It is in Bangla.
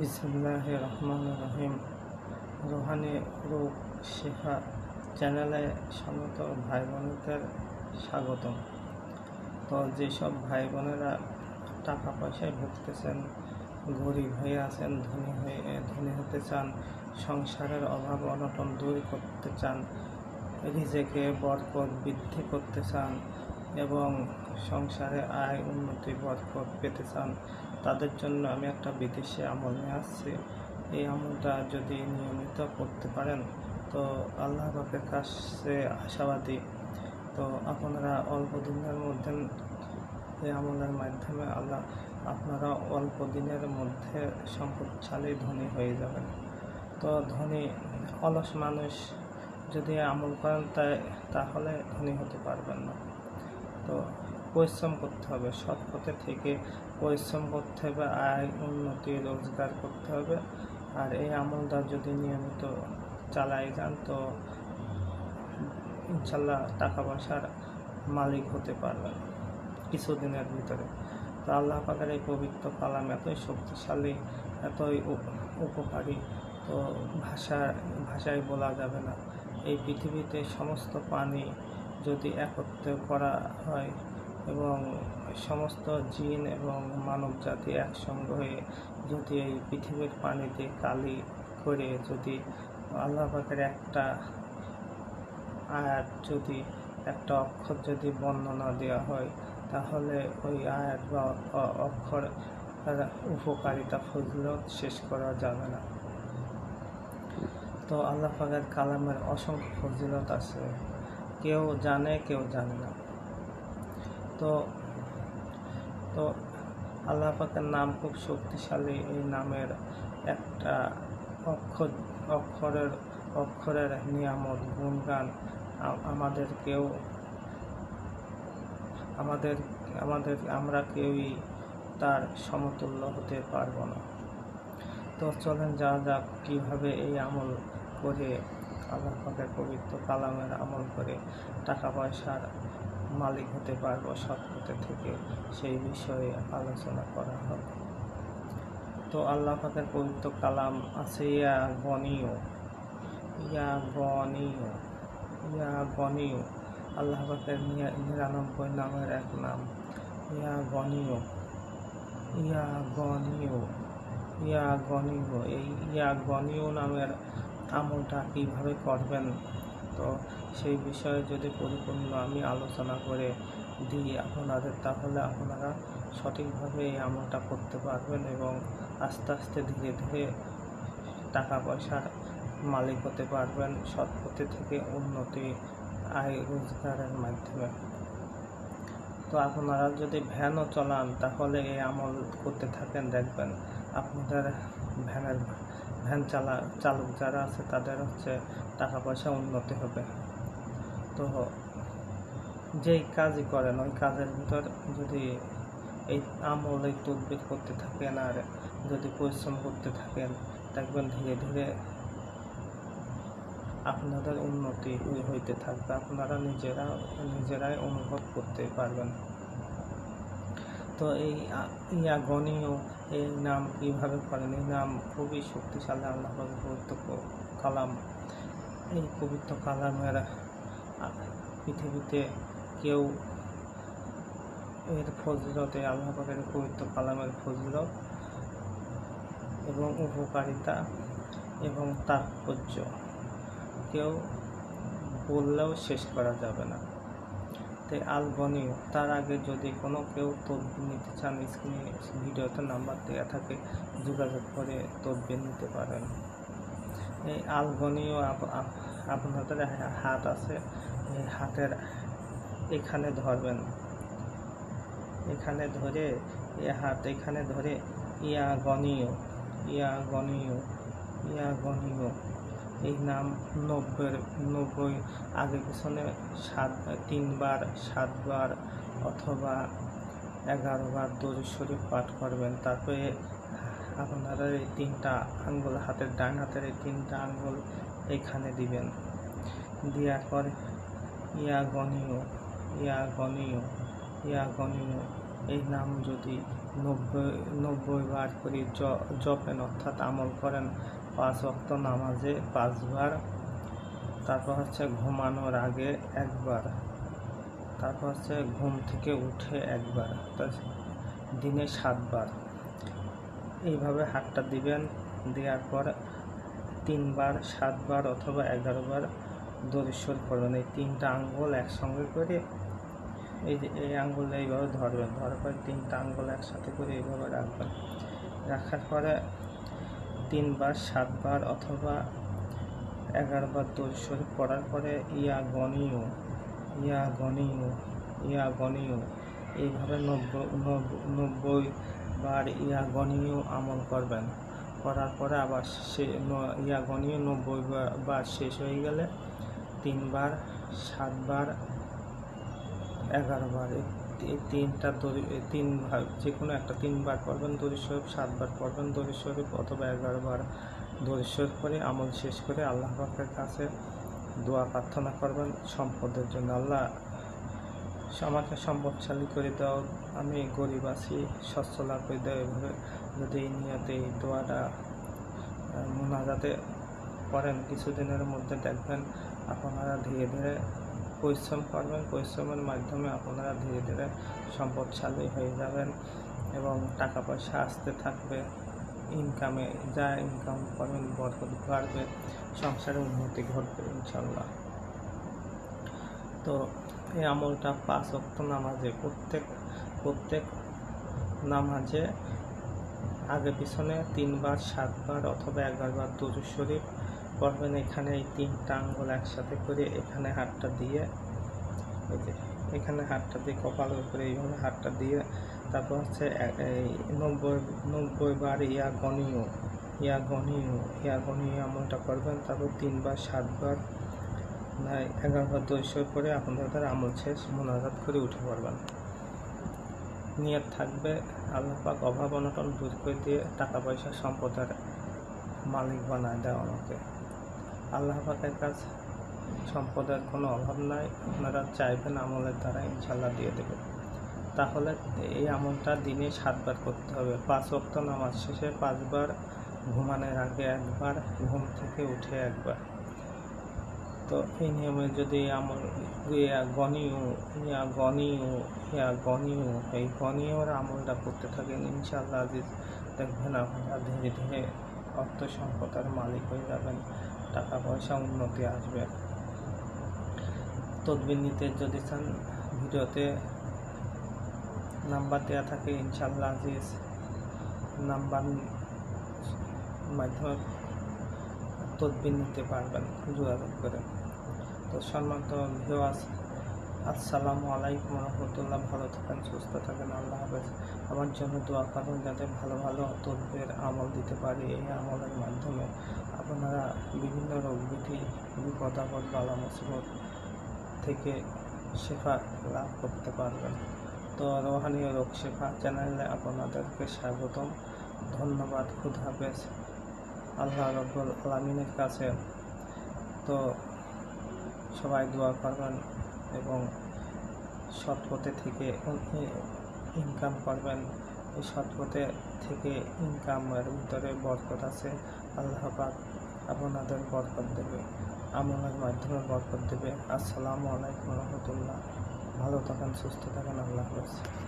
বিসমুল্লাহ রহমান রহিম রোহানি রূপ শেখা চ্যানেলে সমস্ত ভাই বোনদের স্বাগতম। তো যেসব ভাই বোনেরা টাকা পয়সায় ভুগতেছেন, গরিব হয়ে আছেন, ধনী হয়ে, ধনী হতে চান, সংসারের অভাব অনটন দূর করতে চান রিজেকে বরকত বৃদ্ধি করতে চান এবং সংসারে আয় উন্নতি বরকত পেতে চান তাদের জন্য আমি একটা বিদেশি আমল নিয়ে আসছি। এই আমলটা যদি নিয়মিত করতে পারেন, তো আল্লাহ পাকের কাছে আশাবাদী। তো আপনারা অল্প দিনের মধ্যে এই আমলের মাধ্যমে আল্লাহ, আপনারা অল্প দিনের মধ্যে সম্পদশালী ধনী হয়ে যাবেন। তো ধনী, অলস মানুষ যদি আমল করেন, তাই, তাহলে ধনী হতে পারবেন না। তো পরিশ্রম করতে হবে। সৎ পথে থেকে পরিশ্রম করতে হবে, আয়, উন্নতি, রোজগার করতে হবে। আর এই আমলটা যদি নিয়মিত চালাই যান, তো ইনশাল্লাহ টাকা পয়সার মালিক হতে পারবেন কিছুদিনের ভিতরে। তো আল্লাহ পাকের এই পবিত্র কালাম এতই শক্তিশালী, এতই উপ- উপকারী, তো ভাষা, ভাষায় বলা যাবে না। এই পৃথিবীতে সমস্ত পানি যদি একত্রে করা হয় এবং সমস্ত জিন এবং মানব জাতি একসঙ্গে হয়ে যদি এই পৃথিবীর পানিতে কালি করে যদি আল্লাহ একটা আয়াত যদি, একটা অক্ষর যদি বর্ণনা দেওয়া হয়, তাহলে ওই আয়াত বা অক্ষর উপকারিতা, ফজলত শেষ করা যাবে না। তো আল্লাহ পাকের কালামের অসংখ্য ফজিলত আছে। কেউ জানে কেউ জানে না। তো তো আল্লাহ পাকের নাম খুব শক্তিশালী এই নামের একটা অক্ষর, অক্ষরের অক্ষরের নিয়ামত, গুণগান আ- আমাদেরকেও আমাদের আমাদের, আমরা কেউই তার সমতুল্য হতে পারব না। তো চলেন যা যাক কীভাবে এই আমল করে আল্লাহ পাকের পবিত্র কালামের আমল করে টাকা পয়সার মালিক হতে পারব, সৎ পথে থেকে সেই বিষয়ে আলোচনা করা হবে। তো আল্লাহ পাকের পবিত্র কালাম আছে, ইয়া গনীয় ইয়া গনীয় ইয়া গনীয়। আল্লাহ পাকের নিরানব্বই নামের এক নাম, ইয়া গনীয় ইয়া গনীয় ইয়া গনীয়। এই ইয়া গনীয় নামের আমলটা কীভাবে করবেন তো সেই বিষয়ে যদি পরিপূর্ণ আমি আলোচনা করে দিই আপনাদের, তাহলে আপনারা সঠিকভাবে এই আমলটা করতে পারবেন এবং আস্তে আস্তে ধীরে ধীরে টাকা পয়সার মালিক হতে পারবেন, সৎ পথে থেকে উন্নতি, আয়, রোজগারের মাধ্যমে। তো আপনারা যদি ভ্যানও চলান, তাহলে এই আমল করতে থাকেন, দেখবেন আপনাদের ভ্যানের ভ্যান চালা, চালক যারা আছে তাদের হচ্ছে টাকা পয়সা উন্নতি হবে। তো যেই কাজই করেন, ওই কাজের ভিতর যদি এই আমল এই তদবির করতে থাকেন আর যদি পরিশ্রম করতে থাকেন, দেখবেন ধীরে ধীরে আপনাদের উন্নতি হইতে থাকবে। আপনারা নিজেরা, নিজেরাই অনুভব করতে পারবেন। তো এই ইয়া গণীয় এই নাম কীভাবে করেন এই নাম খুবই শক্তিশালী আল্লাহ পবিত্র কালাম, এই পবিত্র কালামের পৃথিবীতে কেউ এর ফজিলতে আল্লাহ পাকের পবিত্র কালামের ফজিলত এবং উপকারিতা এবং তাৎপর্য কেউ বললেও শেষ করা যাবে না। তাই আলবনীয় তার আগে যদি কোনো কেউ তদবির নিতে চান, স্ক্রিনে ভিডিওতে নাম্বার দেওয়া থাকে, যোগাযোগ করে তদবির নিতে পারেন। এই আপ- আপ- আপনাদের হাত আছে, এই হাতের এখানে ধরবেন। এখানে ধরে, এ হাত এখানে ধরে, ইয়া গণীয় ইয়া গণীয় ইয়া গণীয় এই নাম নব্বই নব্বই আগে পিছনে সাত, তিনবার, সাতবার অথবা এগারো বার দরুদ শরীফ পাঠ করবেন। তারপরে আপনারা এই তিনটা আঙ্গুল, হাতের ডান হাতের এই তিনটা আঙ্গুল এখানে দিবেন। দেওয়ার পর ইয়া গণীয় ইয়া গণীয় ইয়া গণীয় এই নাম যদি নব্বই নব্বই বার করে জপেন অর্থাৎ আমল করেন পাঁচ অক্ত নামাজে পাঁচবার, তারপর হচ্ছে ঘুমানোর আগে একবার, তারপর হচ্ছে ঘুম থেকে উঠে একবার অর্থাৎ দিনে সাতবার। এইভাবে হাতটা দিবেন, দেওয়ার পর তিনবার, সাতবার অথবা এগারোবার দরিশ্বর করবেন। এই তিনটা আঙ্গুল একসঙ্গে করে, এই যে এই আঙ্গুল এইভাবে ধরবেন, ধরার পরে তিনটা আঙ্গুল একসাথে করে এইভাবে রাখবেন। রাখার পরে তিনবার, সাতবার অথবা এগারোবার দরিশ্বর পড়ার পরে ইয়া গণীয় ইয়া গণীয় ইয়া গণীয়। এইভাবে নব্বই নব্বই- বার ইয়া গণীয় আমল করবেন। করার পরে আবার সে ইয়া গণীয় নব্বই বার- শেষ হয়ে গেলে তিনবার, সাতবার, এগারোবার তিনটা দড়ি তিন যে কোনো একটা তিনবার পড়বেন, দড়ি শরীফ সাতবার পড়বেন, দড়ি শরীফ অথবা এগারোবার শরীফ করে আমল শেষ করে আল্লাহ পাকের কাছে দোয়া প্রার্থনা করবেন সম্পদের জন্য। আল্লাহ আমাকে সম্পদশালী করে দাও, আমি গরিব আছি সচ্ছলা করে দাও এভাবে। যদি এই নিয়তে এই দোয়াটা মোনাজাতে করেন কিছুদিনের মধ্যে দেখবেন আপনারা ধীরে ধীরে পরিশ্রম করবেন, পরিশ্রমের মাধ্যমে আপনারা ধীরে ধীরে সম্পদশালী হয়ে যাবেন এবং টাকা পয়সা আসতে থাকবে ইনকামে যা ইনকাম করবেন বরকত বাড়বে, সংসারে উন্নতি ঘটবে ইনশাল্লাহ তো এই আমলটা পাঁচ অক্ত নামাজে, প্রত্যেক প্রত্যেক নামাজে আগে পিছনে তিনবার, সাতবার অথবা এগারোবার দুরু শরীফ পড়বেন এখানে এই তিনটা আঙ্গুল একসাথে করে এখানে হাতটা দিয়ে, এই যে এখানে হাতটা দিয়ে কপালের উপরে এইভাবে হাতটা দিয়ে, তারপর হচ্ছে এই নব্বই বার ইয়া গণীয় ইয়া গণীয় ইয়া গণীয় আমলটা করবেন, তারপর তিনবার, সাতবার এগারোবার দৈশয় করে আপনাদের আমল শেষ, মোনাজাত করে উঠে পড়বেন। নিয়ত থাকবে, আল্লাহ পাক অভাব অনটন দূর করে দিয়ে টাকা পয়সা সম্পদের মালিক বানায় দেয় আমাকে। আল্লাহ পাকের কাছে সম্পদের কোনো অভাব নাই। আপনারা চাইবেন আমলের দ্বারা ইনশাল্লাহ দিয়ে দেবে তাহলে এই আমলটা দিনে সাতবার করতে হবে। পাঁচ ওয়াক্ত নামাজ শেষে পাঁচবার ঘুমানোর আগে একবার, ঘুম থেকে উঠে একবার। তো এই নিয়মে যদি আমল ইয়া গণীয় ইয়া গণীয় ইয়া গণীয় এই গণীয়র আমলটা করতে থাকেন ইনশাল্লাহ আজিজ দেখবেন আপনারা ধীরে ধীরে অর্থ সম্পদের মালিক হয়ে যাবেন। টাকা পয়সা উন্নতি আসবে। তদবির নিতে যদি চান, ভিডিওতে নাম্বার দেওয়া থাকে, ইনশাআল্লাহ আজিজ। নাম্বার মাধ্যমে তদবির নিতে পারবেন, যোগাযোগ করে। তো সম্মানিত ভিওয়াস আসসালামু আলাইকুম রহমতুল্লাহ। ভালো থাকেন, সুস্থ থাকেন, আল্লাহ হাফেজ। আমার জন্য দোয়া করুন যাতে ভালো ভালো তদবির, আমল দিতে পারি এই আমলের মাধ্যমে। আপনারা বিভিন্ন রোগ বিধি, বিপদ আপদ, বালা মুসিবত থেকে শেফা লাভ করতে পারবেন। তো রোহানীয় রোগ শেফা চ্যানেলে আপনাদেরকে স্বাগতম। ধন্যবাদ, খুদ হাফেজ। আল্লাহ রব্বুল আলমিনের কাছে। তো সবাই দোয়া করবেন। এবং সৎ পথে থেকে ইনকাম করবেন। এই সৎ পথে থেকে ইনকামের ভিতরে বরকত আছে। আল্লাহ পাক আপনাদের বরকত দেবে, আমলের মাধ্যমে বরকত দেবে। আসসালামু আলাইকুম রহমতুল্লাহ। ভালো থাকেন, সুস্থ থাকেন। আল্লাহ হাফেজ।